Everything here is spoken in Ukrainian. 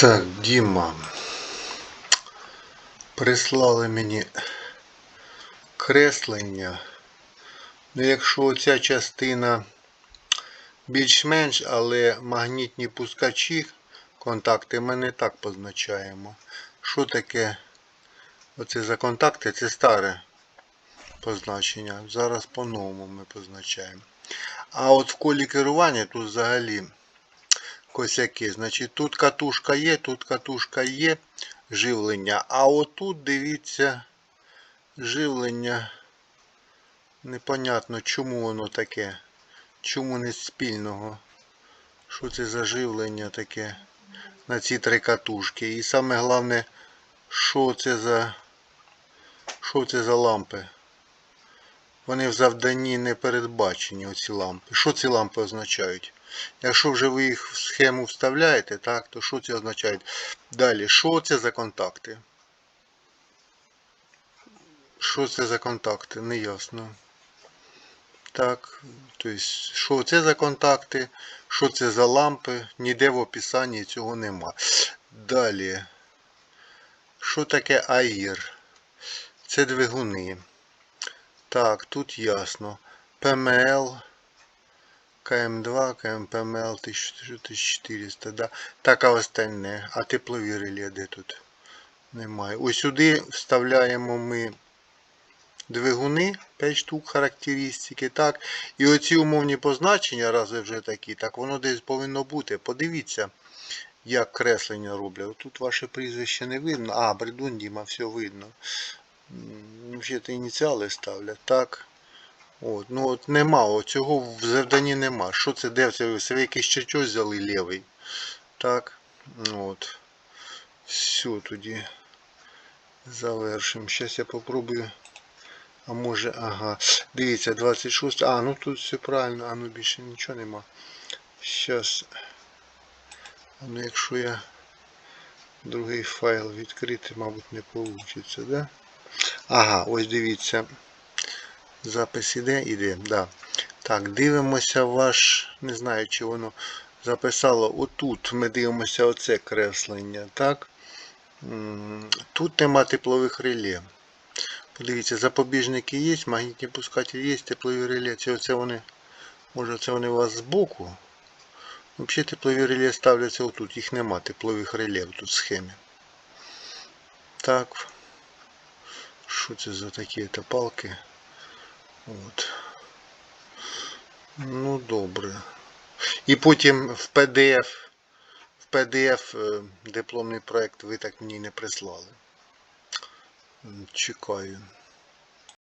Так, Діма. Прислали мені креслення. Ну, якщо ця частина більш-менш, але магнітні пускачі, контакти ми не так позначаємо. Що таке оце за контакти? Це старе позначення. Зараз по-новому ми позначаємо. А от в колі керування тут взагалі косяки. Значить, тут катушка є, тут катушка є, живлення. А отут, дивіться, живлення. Непонятно, чому воно таке. Чому не спільного. Що це за живлення таке на ці три катушки. І саме головне, що це за що це за лампи. Вони в завданні не передбачені, оці лампи. Що ці лампи означають? Якщо вже ви їх в схему вставляєте, так, то що це означає? Далі, що це за контакти? Що це за контакти? Неясно. Так, тобто, що це за контакти, що це за лампи, ніде в описанні цього нема. Далі, що таке АІР? Це двигуни. Так, тут ясно. ПМЛ, КМ2, КМПМЛ 1400, да. Так, а остальне. А теплові реле де тут? Немає. Ось сюди вставляємо ми двигуни, 5 штук характеристики, так. І оці умовні позначення, раз ви вже такі, так воно десь повинно бути. Подивіться, як креслення роблять. Тут ваше прізвище не видно. А, Бредун Діма, все видно. Взагалі ініціали ставлять, так. От, ну от нема, цього в завданні нема. Що це, де це себе якийсь чертеж взяли лівий? Так. От. Все тоді завершимо. Зараз я попробую. А може, ага. Дивіться, 26. А, ну тут все правильно, а ну більше нічого нема. Зараз. А ну якщо я другий файл відкрити, мабуть, не вийде, да? Ага, ось дивіться. Запис іде, іде, да. Так, дивимося ваш, не знаю, чи воно записало. Отут ми дивимося оце креслення, так? Тут нема теплових реле. Подивіться, запобіжники є, магнітні пускателі є, теплові реле. Це оце вони, може це вони у вас збоку. Взагалі теплові реле ставляться отут, їх нема теплових реле тут в схемі. Так. Що це за такі то палки? От. Ну, добре. І потім в PDF, в PDF е, дипломний проект ви так мені не прислали. Чекаю.